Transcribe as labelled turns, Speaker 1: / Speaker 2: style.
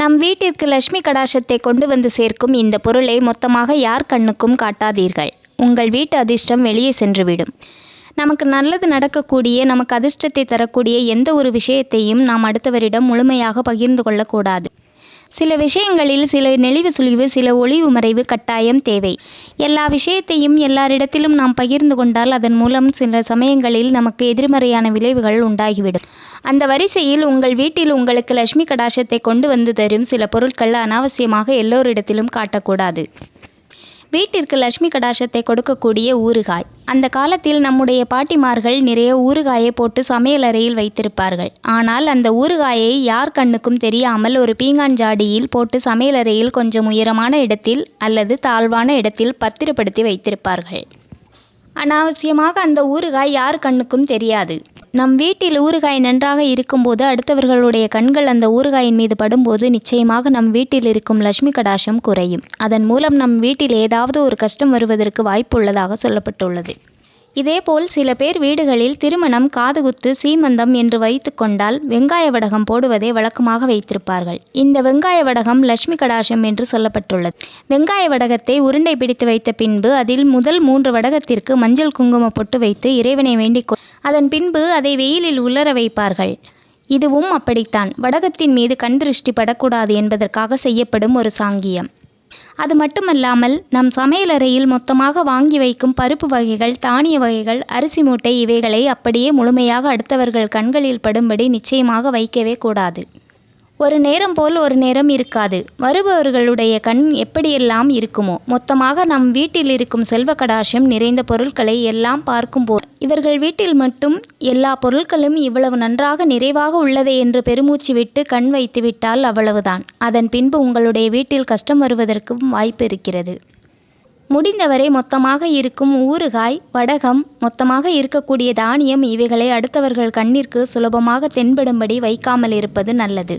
Speaker 1: நம் வீட்டிற்கு லட்சுமி கடாஷத்தை கொண்டு வந்து சேர்க்கும் இந்த பொருளை மொத்தமாக யார் கண்ணுக்கும் காட்டாதீர்கள். உங்கள் வீட்டு அதிர்ஷ்டம் வெளியே சென்றுவிடும். நமக்கு நல்லது நடக்கக்கூடிய நமக்கு அதிர்ஷ்டத்தை தரக்கூடிய எந்த ஒரு விஷயத்தையும் நாம் அடுத்தவரிடம் முழுமையாக பகிர்ந்து கொள்ளக்கூடாது. சில விஷயங்களில் சில நெளிவு சுழிவு சில ஒளிவு மறைவு கட்டாயம் தேவை. எல்லா விஷயத்தையும் எல்லாரிடத்திலும் நாம் பகிர்ந்து கொண்டால் அதன் மூலம் சில சமயங்களில் நமக்கு எதிர்மறையான விளைவுகள் உண்டாகிவிடும். அந்த வரிசையில் உங்கள் வீட்டில் உங்களுக்கு லட்சுமி கடாஷத்தை கொண்டு வந்து தரும் சில பொருட்கள் அனாவசியமாக எல்லோரிடத்திலும் காட்டக்கூடாது. வீட்டிற்கு லட்சுமி கடாசத்தை கொடுக்கக்கூடிய ஊறுகாய். அந்த காலத்தில் நம்முடைய பாட்டிமார்கள் நிறைய ஊறுகாயை போட்டு சமையலறையில் வைத்திருப்பார்கள். ஆனால் அந்த ஊறுகாயை யார் கண்ணுக்கும் தெரியாமல் ஒரு பீங்கான் ஜாடியில் போட்டு சமையலறையில் கொஞ்சம் உயரமான இடத்தில் அல்லது தாழ்வான இடத்தில் பத்திரப்படுத்தி வைத்திருப்பார்கள். அனாவசியமாக அந்த ஊறுகாய் யார் கண்ணுக்கும் தெரியாது. நம் வீட்டில் ஊறுகாய் நன்றாக இருக்கும்போது அடுத்தவர்களுடைய கண்கள் அந்த ஊறுகாயின் மீது படும்போது நிச்சயமாக நம் வீட்டில் இருக்கும் லட்சுமி கடாஷம் குறையும். அதன் மூலம் நம் வீட்டில் ஏதாவது ஒரு கஷ்டம் வருவதற்கு வாய்ப்புள்ளதாக சொல்லப்பட்டுள்ளது. இதேபோல் சில பேர் வீடுகளில் திருமணம் காதுகுத்து சீமந்தம் என்று வைத்து கொண்டால் வெங்காய வடகம் போடுவதை வழக்கமாக வைத்திருப்பார்கள். இந்த வெங்காய வடகம் லட்சுமி கடாஷம் என்று சொல்லப்பட்டுள்ளது. வெங்காய வடகத்தை உருண்டை பிடித்து வைத்த பின்பு அதில் முதல் மூன்று வடகத்திற்கு மஞ்சள் குங்கும பொட்டு வைத்து இறைவனை வேண்டிக் அதன் பின்பு அதை வெயிலில் உலர வைப்பார்கள். இதுவும் அப்படித்தான். வடகத்தின் மீது கண் திருஷ்டி படக்கூடாது என்பதற்காக செய்யப்படும் ஒரு சாங்கியம். அது மட்டுமல்லாமல் நம் சமையலறையில் மொத்தமாக வாங்கி வைக்கும் பருப்பு வகைகள் தானிய வகைகள் அரிசி மூட்டை இவைகளை அப்படியே முழுமையாக அடுத்தவர்கள் கண்களில் படும்படி நிச்சயமாக வைக்கவே கூடாது. ஒரு நேரம் போல் ஒரு நேரம் இருக்காது. வருபவர்களுடைய கண் எப்படியெல்லாம் இருக்குமோ மொத்தமாக நம் வீட்டில் இருக்கும் செல்வ கடாஷம் நிறைந்த பொருட்களை எல்லாம் பார்க்கும்போது இவர்கள் வீட்டில் மட்டும் எல்லா பொருட்களும் இவ்வளவு நன்றாக நிறைவாக உள்ளதே என்று பெருமூச்சு விட்டு கண் வைத்துவிட்டால் அவ்வளவுதான். அதன் பின்பு உங்களுடைய வீட்டில் கஷ்டம் வருவதற்கும் வாய்ப்பு இருக்கிறது. முடிந்தவரை மொத்தமாக இருக்கும் ஊறுகாய் வடகம் மொத்தமாக இருக்கக்கூடிய தானியம் இவைகளை அடுத்தவர்கள் கண்ணிற்கு சுலபமாக தென்படும்படி வைக்காமல் இருப்பது நல்லது.